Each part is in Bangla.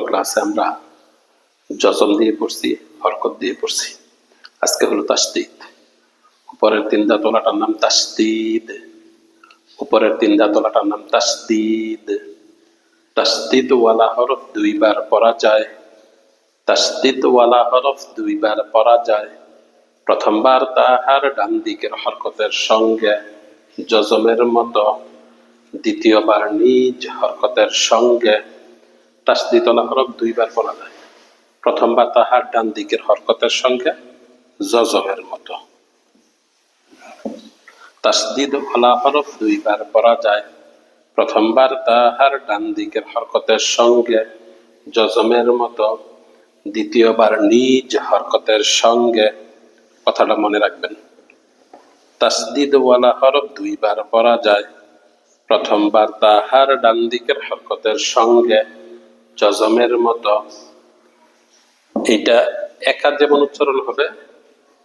ক্লাসে আমরা জজম দিয়ে পড়ছি, হরকত দিয়ে পড়ছি। আজকে হলো তাসদিদ। উপরের তিন দাঁতলাটার নাম তাসদিদ। উপরের তিন দাঁতলাটার নাম তাসদিদ। তাসদিদ ওয়ালা হরফ দুইবার পড়া যায়। তাসদিদ ওয়ালা হরফ দুইবার পড়া যায়। প্রথমবার তাহার ডান দিকের হরকতের সঙ্গে জজমের মতো। দ্বিতীয়বার নিজ হরকতের সঙ্গে তাসদিদলা হরফ দুইবার পড়া যায়। প্রথমবার তাহার ডান দিকের হরকতের সঙ্গে জজমের মতো। তাসদিদ ওলা হরফ দুইবার পড়া যায়। প্রথমবার তাহার ডান দিকের হরকতের সঙ্গে জজমের মতো। দ্বিতীয়বার নিজ হরকতের সঙ্গে কথাটা মনে রাখবেন। তাসদিদ ওয়ালা হরফ দুইবার পড়া যায়। প্রথমবার তাহার ডান দিকের হরকতের সঙ্গে জজমের মতো। এটা একা যেমন উচ্চারণ হবে,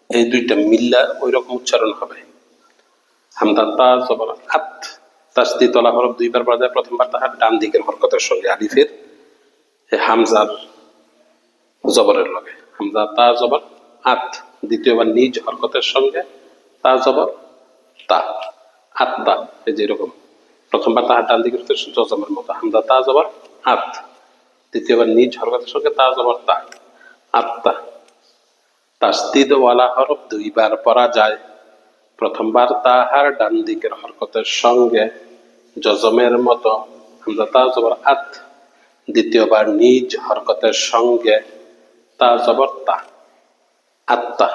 এই দুইটা মিল্লা ওই রকম উচ্চারণ হবে। হামদা তা জবর আত, তাসদি তলা হরফ দুইবার পড়া যায় প্রথমবার তাহার ডান দিকের হরকতের সঙ্গে আলিফের। হামজার জবরের লগে। হামজা, তা জবর আত, দ্বিতীয়বার নিজ হরকতের সঙ্গে তা জবর তা আত্মা এই যে এরকম। প্রথমবার তাহার ডান দিকের জজমের মতো। হামজা, তা জবর আত। দ্বিতীয়বার নিজ হরকতের সঙ্গে তা জবর তা আত্মা। তাসদিদ ওয়ালা হরফ দুইবার পড়া যায়। প্রথমবার তাহার ডান দিকের হরকতের সঙ্গে জজমের মতো হামজা তা জবর আত। দ্বিতীয়বার নিজ হরকতের সঙ্গে তা জবর তা। আত্মা।